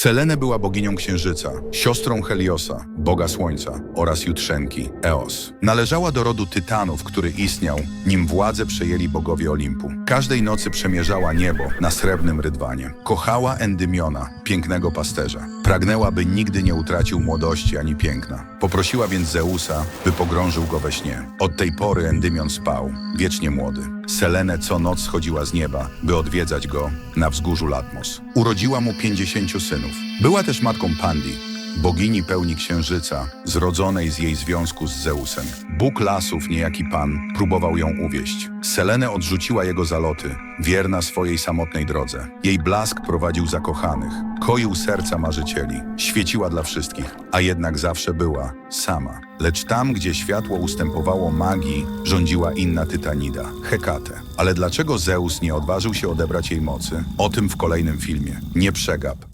Selene była boginią księżyca, siostrą Heliosa, boga słońca oraz jutrzenki, Eos. Należała do rodu Tytanów, który istniał, nim władzę przejęli bogowie Olimpu. Każdej nocy przemierzała niebo na srebrnym rydwanie. Kochała Endymiona, pięknego pasterza. Pragnęła, by nigdy nie utracił młodości ani piękna. Poprosiła więc Zeusa, by pogrążył go we śnie. Od tej pory Endymion spał, wiecznie młody. Selene co noc schodziła z nieba, by odwiedzać go na wzgórzu Latmos. Urodziła mu pięćdziesięciu synów. Była też matką Pandi, bogini pełni księżyca, zrodzonej z jej związku z Zeusem. Bóg lasów, niejaki pan, próbował ją uwieść. Selene odrzuciła jego zaloty, wierna swojej samotnej drodze. Jej blask prowadził zakochanych, koił serca marzycieli, świeciła dla wszystkich, a jednak zawsze była sama. Lecz tam, gdzie światło ustępowało magii, rządziła inna Tytanida, Hekate. Ale dlaczego Zeus nie odważył się odebrać jej mocy? O tym w kolejnym filmie. Nie przegap.